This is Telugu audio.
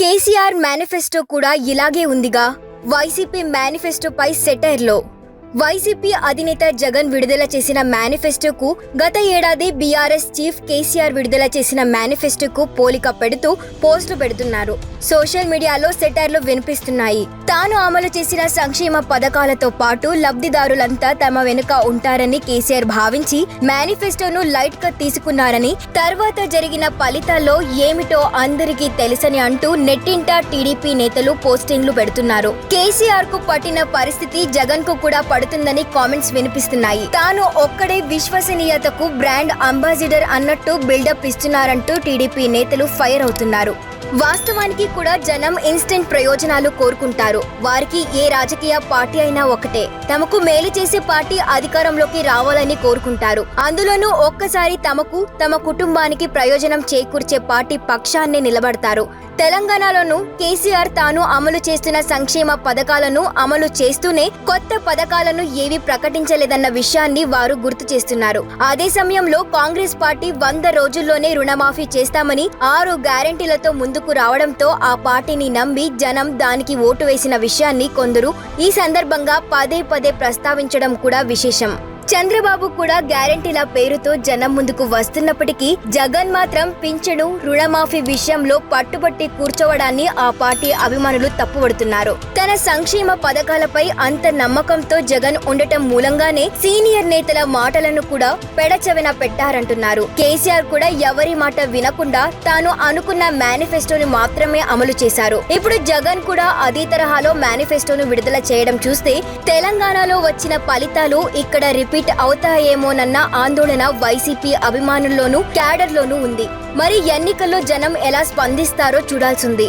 కేసీఆర్ మేనిఫెస్టో కూడా ఇలాగే ఉందిగా. వైసీపీ మేనిఫెస్టోపై సెటైర్లో. వైసీపీ అధినేత జగన్ విడుదల చేసిన మేనిఫెస్టోకు గత ఏడాది బీఆర్ఎస్ చీఫ్ కేసీఆర్ విడుదల చేసిన మేనిఫెస్టోకు పోలిక పెడుతూ పోస్టు పెడుతున్నారు. సోషల్ మీడియాలో సెటర్లు వినిపిస్తున్నాయి. తాను అమలు చేసిన సంక్షేమ పథకాలతో పాటు లబ్ధిదారులంతా తమ వెనుక ఉంటారని కేసీఆర్ భావించి మేనిఫెస్టోను లైట్గా తీసుకున్నారని తర్వాత జరిగిన ఫలితాల్లో ఏమిటో అందరికీ తెలుసని అంటూ నెట్టింట టీడీపీ నేతలు పోస్టింగ్లు పెడుతున్నారు. కేసీఆర్కు పట్టిన పరిస్థితి జగన్కు కూడా పడుతుందని కామెంట్స్ వినిపిస్తున్నాయి. తాను ఒక్కడే విశ్వసనీయతకు బ్రాండ్ అంబాసిడర్ అన్నట్టు బిల్డప్ ఇస్తున్నారంటూ టీడీపీ నేతలు ఫైర్ అవుతున్నారు. వాస్తవానికి కూడా జనం ఇన్స్టెంట్ ప్రయోజనాలు కోరుకుంటారు. వారికి ఏ రాజకీయ పార్టీ అయినా ఒకటే. తమకు మేలు చేసే పార్టీ అధికారంలోకి రావాలని కోరుకుంటారు. అందులోనూ ఒక్కసారి తమకు తమ కుటుంబానికి ప్రయోజనం చేకూర్చే పార్టీ పక్షాన్ని నిలబడతారు. తెలంగాణలోనూ కేసీఆర్ తాను అమలు చేస్తున్న సంక్షేమ పథకాలను అమలు చేస్తూనే కొత్త పథకాలను ఏవి ప్రకటించలేదన్న విషయాన్ని వారు గుర్తు చేస్తున్నారు. అదే సమయంలో కాంగ్రెస్ పార్టీ వంద రోజుల్లోనే రుణమాఫీ చేస్తామని ఆరు గ్యారెంటీలతో ముందుకు రావడంతో ఆ పార్టీని నమ్మి జనం దానికి ఓటు వేసిన విషయాన్ని కొందరు ఈ సందర్భంగా పదే పదే ప్రస్తావించడం కూడా విశేషం. చంద్రబాబు కూడా గ్యారంటీల పేరుతో జనం ముందుకు వస్తున్నప్పటికీ జగన్ మాత్రం పింఛను రుణమాఫీ విషయంలో పట్టుబట్టి కూర్చోవడాన్ని ఆ పార్టీ అభిమానులు తప్పుపడుతున్నారు తన సంక్షేమ పథకాలపై అంత నమ్మకంతో జగన్ ఉండటం మూలంగానే సీనియర్ నేతల మాటలను కూడా పెడచెవిన పెట్టారంటున్నారు. కేసీఆర్ కూడా ఎవరి మాట వినకుండా తాను అనుకున్న మేనిఫెస్టోని మాత్రమే అమలు చేశారు. ఇప్పుడు జగన్ కూడా అదే తరహాలో మేనిఫెస్టోను విడుదల చేయడం చూస్తే తెలంగాణలో వచ్చిన ఫలితాలు ఇక్కడ రిపీట్ అవుతాయేమోనన్న ఆందోళన వైసీపీ అభిమానుల్లోనూ క్యాడర్లోనూ ఉంది. మరి ఎన్నికల్లో జనం ఎలా స్పందిస్తారో చూడాల్సింది.